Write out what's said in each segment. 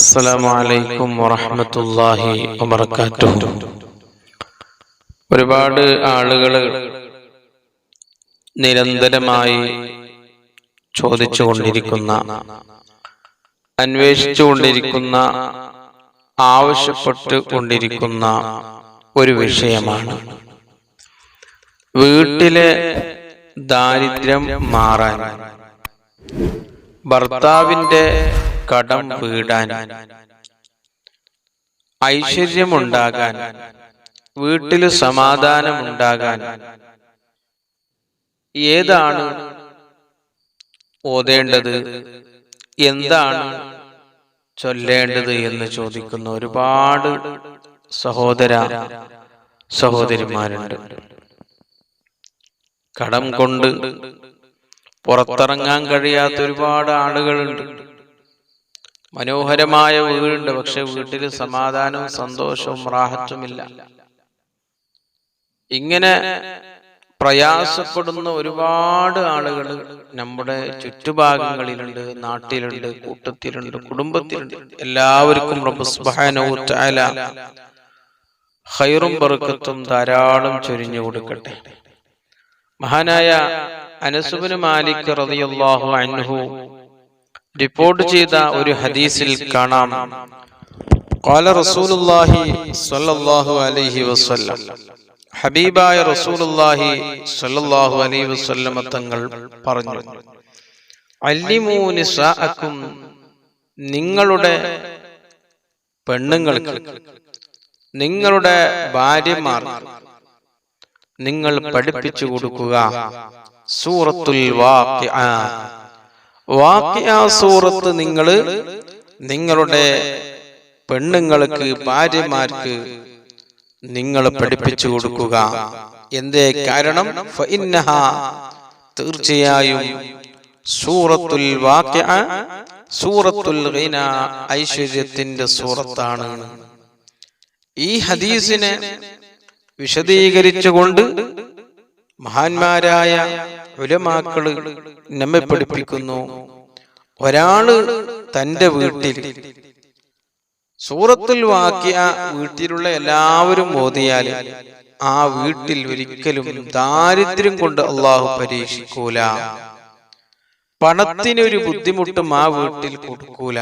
അസ്സലാമു അലൈക്കും വറഹ്മത്തുള്ളാഹി വബറകാതുഹു. ഒരുപാട് ആളുകൾ നിരന്തരമായി ചോദിച്ചു കൊണ്ടിരിക്കുന്ന അന്വേഷിച്ചു കൊണ്ടിരിക്കുന്ന ആവശ്യപ്പെട്ടു കൊണ്ടിരിക്കുന്ന ഒരു വിഷയമാണ്. വീട്ടിലെ ദാരിദ്ര്യം മാറാൻ. ഭർത്താവിന്റെ കടം വീടാൻ. ഐശ്വര്യമുണ്ടാകാൻ. വീട്ടിൽ സമാധാനമുണ്ടാകാൻ. ഏതാണ് ഓതേണ്ടത്? എന്താണ് ചൊല്ലേണ്ടത് എന്ന് ചോദിക്കുന്ന ഒരുപാട് സഹോദര സഹോദരിമാരുണ്ട്. കടം കൊണ്ട് പുറത്തിറങ്ങാൻ കഴിയാത്ത ഒരുപാട് ആളുകളുണ്ട്. മനോഹരമായ വീടുണ്ട് പക്ഷെ വീട്ടിൽ സമാധാനവും സന്തോഷവും റാഹത്തുമില്ല. ഇങ്ങനെ പ്രയാസപ്പെടുന്ന ഒരുപാട് ആളുകൾ നമ്മുടെ ചുറ്റുഭാഗങ്ങളിലുണ്ട് നാട്ടിലുണ്ട് കൂട്ടത്തിലുണ്ട് കുടുംബത്തിലുണ്ട്. എല്ലാവർക്കും റബ്ബ് സുബ്ഹാനഹു തആല ഖൈറും ബർക്കത്തും ധാരാളം ചൊരിഞ്ഞു കൊടുക്കട്ടെ. മഹാനായ അനസുബിന് മാലിക് റളിയല്ലാഹു അൻഹു റിപ്പോർട്ട് ചെയ്ത ഒരു ഹദീസിൽ കാണാം قال رسول الله صلى الله عليه وسلم ഹബീബായ റസൂലുള്ളാഹി സ്വല്ലല്ലാഹു അലൈഹി വസല്ലമ തങ്ങൾ പറഞ്ഞു അല്ലിമൂ നിസാഅക്കും നിങ്ങളുടെ പെണ്ണുങ്ങൾക്ക് നിങ്ങളുടെ ഭാര്യമാർ നിങ്ങൾ പഠിപ്പിച്ചു കൊടുക്കുക സൂറത്തുൽ വാഖിഅ വാഖിഅ സൂറത്ത് നിങ്ങൾ നിങ്ങളുടെ പെണ്ണുങ്ങൾക്ക് ഭാര്യമാർക്ക് നിങ്ങൾ പഠിപ്പിച്ചു കൊടുക്കുക. എന്തേ കാരണം? തീർച്ചയായും സൂറത്തുൽ വാക്യ സൂറത്തുൽ ഐശ്വര്യത്തിന്റെ സൂറത്താണ്. ഈ ഹദീസിനെ വിശദീകരിച്ചുകൊണ്ട് മഹാന്മാരായ ഉലമാക്കൾ നമ്മെ പഠിപ്പിക്കുന്നു. ഒരാൾ തന്റെ വീട്ടിൽ സൂറത്തിൽ വാക്കിയ വീട്ടിലുള്ള എല്ലാവരും ഓതിയാൽ ആ വീട്ടിൽ ഒരിക്കലും ദാരിദ്ര്യം കൊണ്ട് അള്ളാഹു പരീക്ഷിക്കൂല. പണത്തിനൊരു ബുദ്ധിമുട്ടും ആ വീട്ടിൽ കൊടുക്കൂല.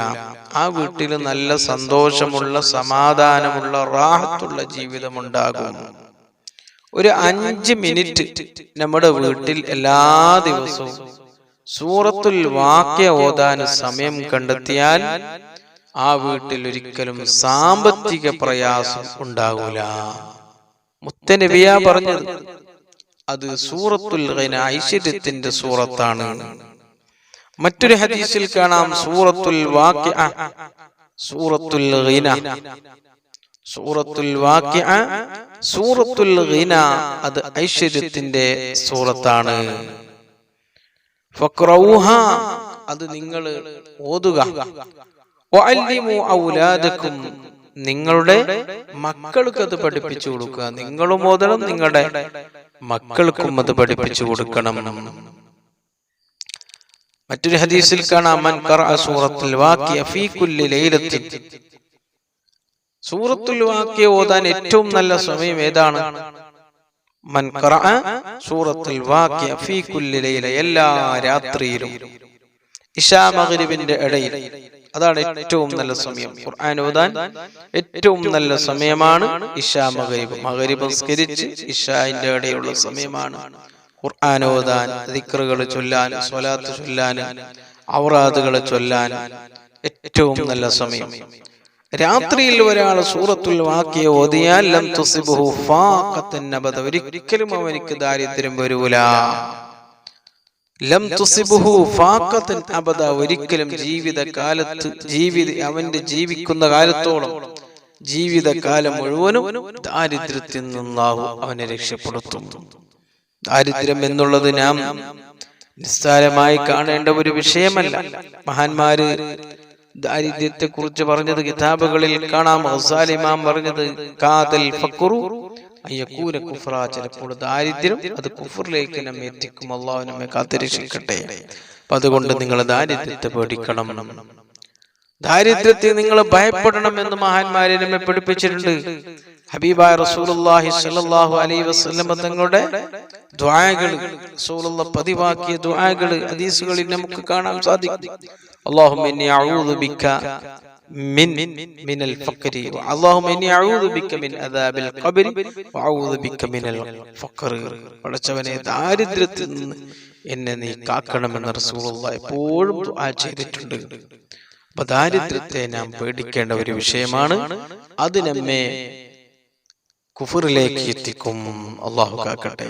ആ വീട്ടിൽ നല്ല സന്തോഷമുള്ള സമാധാനമുള്ള റാഹത്തുള്ള ജീവിതം ഉണ്ടാകും ഒരു അഞ്ച് മിനിറ്റ് നമ്മുടെ വീട്ടിൽ എല്ലാ ദിവസവും സൂറത്തുൽ വാക്യ ഓതാൻ സമയം കണ്ടെത്തിയാൽ ആ വീട്ടിൽ ഒരിക്കലും സാമ്പത്തിക പ്രയാസം ഉണ്ടാകൂല മുത്തനബിയ പറഞ്ഞത് അത് സൂറത്തുൽ ഐശ്വര്യത്തിന്റെ സൂറത്താണ്. മറ്റൊരു ഹദീസിൽ കാണാം സൂറത്തുൽ വാക്യ സൂറത്തുൽ സൂറത്തുൽ വാക്യ സൂറത്തുൽ ഗിന അത് ഐശ്വര്യത്തിന്റെ സൂറത്താണ്. അത് നിങ്ങൾ ഓതുക. വഅല്ലിമു ഔലാദക്കും നിങ്ങളുടെ മക്കൾക്ക് അത് പഠിപ്പിച്ചു കൊടുക്കുക. നിങ്ങളും ഓതണം നിങ്ങളുടെ മക്കൾക്കും അത് പഠിപ്പിച്ചു കൊടുക്കണം. മറ്റൊരു ഹദീസിൽ കാണാം മൻ ഖറഅ സൂറത്തുൽ വാഖിയ ഫീ കുല്ലി ലൈലത്തിൻ. സൂറത്തുൽ വാക്യ ഓതാൻ ഏറ്റവും നല്ല സമയം ഏതാണ്? സൂറത്തുൽ വാക്യ ഫീ എല്ലാ രാത്രിയിലും. ഇശാ മഗ്രിബിന്റെ ഇടയിൽ. അതാണ് ഏറ്റവും നല്ല സമയം. ഖുർആൻ ഓതാൻ ഏറ്റവും നല്ല സമയമാണ് ഇഷാ മഗ്രിബ്. മഗ്രിബ്. സംസ്കരിച്ച് ഇഷാന്റെ ഇടയിലുള്ള സമയമാണ്. ഖുർആൻ ഓതാൻ ദിക്റുകൾ ചൊല്ലാൻ സ്വലാത്ത് ചൊല്ലാൻ ഔറാദുകൾ ചൊല്ലാൻ ഏറ്റവും നല്ല സമയം. രാത്രിയിൽ ഒരാൾ സൂറത്തുൽ വാക്കിയ ഓതിയാൽ ലം തുസിബുഹു ഒരിക്കലും അവനിക്ക് ദാരിദ്ര്യം വരൂല. ലം തുസിബുഹു ഫാഖത്തൻ അബദ ഒരിക്കലും ജീവിത കാലത്ത് ജീവിത അവന്റെ ജീവിക്കുന്ന കാലത്തോളം ജീവിതകാലം മുഴുവനും ദാരിദ്ര്യത്തിൽ നിന്നാവും അവനെ രക്ഷപ്പെടുത്തും. ദാരിദ്ര്യം എന്നുള്ളത് നാം നിസ്സാരമായി കാണേണ്ട ഒരു വിഷയമല്ല. മഹാന്മാര് ദാരിദ്ര്യത്തെ കുറിച്ച് പറഞ്ഞത് കിതാബുകളിൽ കാണാം. ഹസാലിമാം പറഞ്ഞത് കാതൽ ഫക്കുറു അയ്യക്കൂന കുഫ്ര ചിലപ്പോൾ ദാരിദ്ര്യം അത് കുഫറിലേക്ക് നമ്മെ എത്തിക്കും. അള്ളാഹു നമ്മെ കാത്തിരക്ഷിക്കട്ടെ. അപ്പൊ അതുകൊണ്ട് നിങ്ങൾ ദാരിദ്ര്യത്തെ പേടിക്കണം. ദാരിദ്ര്യത്തെ നിങ്ങൾ ഭയപ്പെടണം എന്ന് മഹാന്മാരെ നമ്മെ പഠിപ്പിച്ചിട്ടുണ്ട്. ഹബീബായ റസൂലുള്ളാഹി സ്വല്ലല്ലാഹു അലൈഹി വസല്ലം തങ്ങളുടെ ദുആകൾ റസൂലുള്ള പതിവാക്കിയ ദുആകൾ ഹദീസുകളിൽ നമുക്ക് കാണാൻ സാധിക്കും. അല്ലാഹുമ്മ ഇന്നി അഊദു ബിക മിൻ മിനൽ ഫഖരി അല്ലാഹുമ്മ ഇന്നി അഊദു ബിക മിൻ അദാബിൽ ഖബ്രി വഅഊദു ബിക മിനൽ ഫഖർ പടച്ചവനെ ദാരിദ്ര്യത്തിൽ നിന്ന് എന്നെ നീ കാക്കണമെന്ന് റസൂലുള്ള എപ്പോഴും ദുആ ചെയ്തിട്ടുണ്ട്. അപ്പൊ ദാരിദ്ര്യത്തെ നാം പേടിക്കേണ്ട ഒരു വിഷയമാണ്. അത് നമ്മെ കുഫറിലേക്ക് എത്തിക്കും. അള്ളാഹു കാക്കട്ടെ.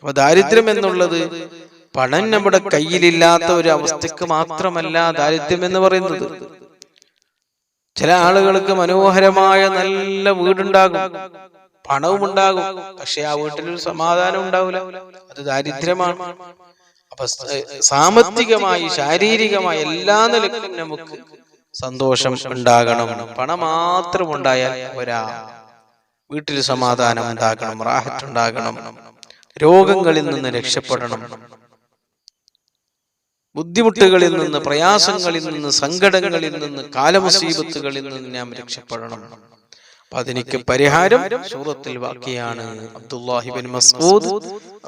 അപ്പൊ ദാരിദ്ര്യം എന്നുള്ളത് പണം നമ്മുടെ കയ്യിലില്ലാത്ത ഒരു അവസ്ഥക്ക് മാത്രമല്ല ദാരിദ്ര്യം എന്ന് പറയുന്നത്. ചില ആളുകൾക്ക് മനോഹരമായ നല്ല വീടുണ്ടാകും. പണവും ഉണ്ടാകും. പക്ഷെ ആ വീട്ടിൽ ഒരു സമാധാനം ഉണ്ടാവില്ല. അത് ദാരിദ്ര്യമാണ്. അപ്പൊ സാമ്പത്തികമായി ശാരീരികമായി എല്ലാ നിലക്കും നമുക്ക് സന്തോഷം ഉണ്ടാകണം. പണം മാത്രം ഉണ്ടായാൽ ഒരാ വീട്ടിൽ സമാധാനം ഉണ്ടാകണം റാഹത്ത് ഉണ്ടാകണം. രോഗങ്ങളിൽ നിന്ന് രക്ഷപ്പെടണം. ബുദ്ധിമുട്ടുകളിൽ നിന്ന് പ്രയാസങ്ങളിൽ നിന്ന് സങ്കടങ്ങളിൽ നിന്ന് കാലമുസീബത്തുകളിൽ നിന്ന് ഞാൻ രക്ഷപ്പെടണം. അപ്പൊ അതിനിക്ക് പരിഹാരം സൂറത്തിൽ വാക്കിയാണ് അബ്ദുല്ലാഹിബിൻ മസ്ഊദ്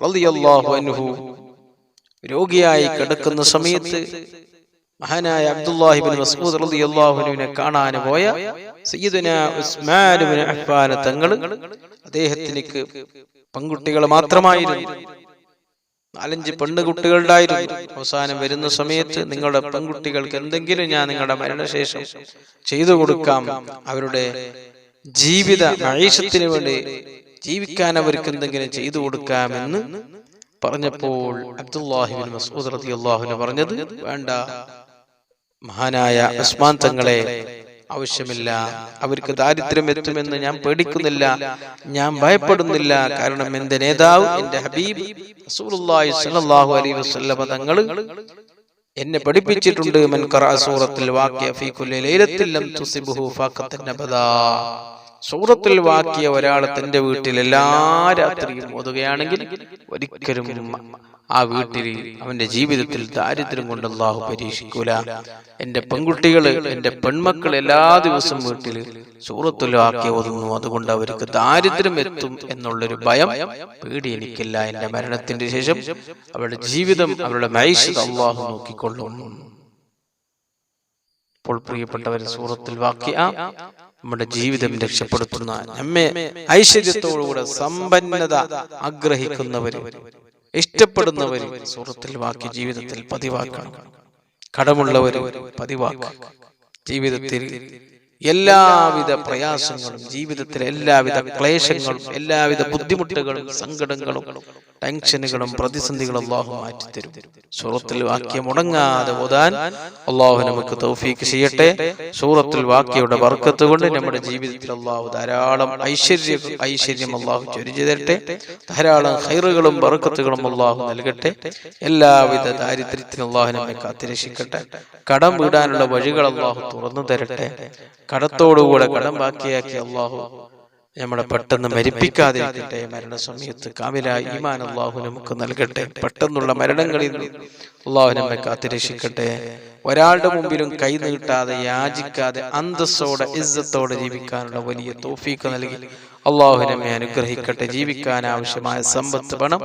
റളിയല്ലാഹു അൻഹു. രോഗിയായി കിടക്കുന്ന സമയത്ത് മഹാനായ അബ്ദുല്ലാഹിബിൻ മസ്ഊദ് റളിയല്ലാഹുവിനെ കാണാൻ പോയ സയ്യിദുന ഉസ്മാൻ ഇബ്നു അഫ്ഫാൻ തങ്ങൾ അദ്ദേഹത്തിലേക്ക് പെൺകുട്ടികൾ മാത്രമായിരുന്നു. നാലഞ്ച് പെണ്ണുകുട്ടികളുണ്ടായിരുന്നു അവസാനം വരുന്ന സമയത്ത് നിങ്ങളുടെ പെൺകുട്ടികൾക്ക് എന്തെങ്കിലും ഞാൻ നിങ്ങളുടെ മരണശേഷം ചെയ്തു കൊടുക്കാം. അവരുടെ ജീവിത ആയുഷത്തിന് വേണ്ടി ജീവിക്കാൻ അവർക്ക് എന്തെങ്കിലും ചെയ്തു കൊടുക്കാമെന്ന് പറഞ്ഞപ്പോൾ അബ്ദുല്ലാഹിബിൻ മസൂദ് റളിയല്ലാഹുവിന് പറഞ്ഞത് വേണ്ട മഹാനായ ഉസ്മാൻ തങ്ങളെ ആവശ്യമില്ല. അവർക്ക് ദാരിദ്ര്യം എത്തുമെന്ന് ഞാൻ പേടിക്കുന്നില്ല. ഞാൻ ഭയപ്പെടുന്നില്ല. കാരണം എന്റെ നേതാവ് എന്റെ ഹബീബ് സ്വല്ലല്ലാഹു അലൈഹി വസല്ലം തങ്ങൾ എന്നെ പഠിപ്പിച്ചിട്ടുണ്ട്. മൻ ഖറഅ സൂറത്തുൽ വാഖിയ ഫീ കുല്ലി ലൈലത്തിൽ ലം തുസിബുഹു ഫഖത്തൻ അബദാ സൂറത്തുൽ വാക്കിയ ഒരാൾ തന്റെ വീട്ടിൽ എല്ലാ രാത്രിയും ഓതുകയാണെങ്കിൽ ഒരിക്കലും ആ വീട്ടിൽ അവന്റെ ജീവിതത്തിൽ ദാരിദ്ര്യം കൊണ്ട് അള്ളാഹു പരീക്ഷിക്കൂല. എന്റെ പെൺകുട്ടികൾ എന്റെ പെൺമക്കൾ എല്ലാ ദിവസവും വീട്ടിൽ സൂറത്തുൽ വാക്കിയ ഓതുന്നു. അതുകൊണ്ട് അവർക്ക് ദാരിദ്ര്യം എത്തും എന്നുള്ളൊരു ഭയം പേടി എനിക്കില്ല എന്റെ മരണത്തിന്റെ ശേഷം അവരുടെ ജീവിതം അവരുടെ മൈഷത് അള്ളാഹു നോക്കിക്കൊള്ളുന്നു. അപ്പോൾ പ്രിയപ്പെട്ടവർ സൂറത്തിൽ വാക്യ നമ്മുടെ ജീവിതം രക്ഷപ്പെടുത്തുന്ന നമ്മെ ഐശ്വര്യത്തോടുകൂടെ സമ്പന്നത ആഗ്രഹിക്കുന്നവര് ഇഷ്ടപ്പെടുന്നവര് സുഹൃത്തിൽ വാക്കി ജീവിതത്തിൽ പതിവാക്കണം കടമുള്ളവര് പതിവാക്കുക. ജീവിതത്തിൽ എല്ലാവിധ പ്രയാസങ്ങളും ജീവിതത്തിലെ എല്ലാവിധ ക്ലേശങ്ങളും എല്ലാവിധ ബുദ്ധിമുട്ടുകളും സങ്കടങ്ങളും ടെൻഷനുകളും പ്രതിസന്ധികളും അള്ളാഹു മാറ്റിത്തരും. സൂറത്തിൽ വാക്യം മുടങ്ങാതെ ഓതാൻ അള്ളാഹു നമുക്ക് തൗഫീക്ക് ചെയ്യട്ടെ. സൂറത്തിൽ വാക്യയുടെ വർക്കത്ത് കൊണ്ട് നമ്മുടെ ജീവിതത്തിൽ അള്ളാഹു ധാരാളം ഐശ്വര്യ ഐശ്വര്യം അള്ളാഹു ചൊരിഞ്ഞു തരട്ടെ. ധാരാളം ഹൈറുകളും ബർക്കത്തുകളും അള്ളാഹു നൽകട്ടെ. എല്ലാവിധ ദാരിദ്ര്യത്തിനും അള്ളാഹു നമ്മെ കാത്തിരക്ഷിക്കട്ടെ. കടം വീടാനുള്ള വഴികൾ അള്ളാഹു തുറന്നു തരട്ടെ. കടത്തോടുകൂടെ കടം ബാക്കിയാക്കി അള്ളാഹു നമ്മളെ പെട്ടെന്ന് മരിപ്പിക്കാതിരിക്കട്ടെ. മരണസമയത്ത് കാമിലായ ഈമാൻ അള്ളാഹു നമുക്ക് നൽകട്ടെ. പെട്ടെന്നുള്ള മരണങ്ങളിൽ അള്ളാഹു നമ്മെ കാത്തിരക്ഷിക്കട്ടെ. ഒരാളുടെ മുമ്പിലും കൈ നീട്ടാതെ യാചിക്കാതെ അന്തസ്സോടെ ഇസ്സത്തോടെ ജീവിക്കാനുള്ള വലിയ തോഫീക്ക് നൽകി. അള്ളാഹു നമ്മെ അനുഗ്രഹിക്കട്ടെ. ജീവിക്കാൻ ആവശ്യമായ സമ്പത്ത് പണം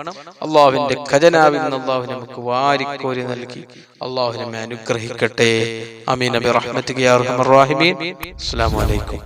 അള്ളാഹുവിന്റെ ഖജനാവിൽ നിന്ന് അള്ളാഹു നമുക്ക് വാരിക്കോരി നൽകി. അള്ളാഹു നമ്മെ അനുഗ്രഹിക്കട്ടെ. അമീൻ അബി റഹ്മത്ത് അലൈക്കും.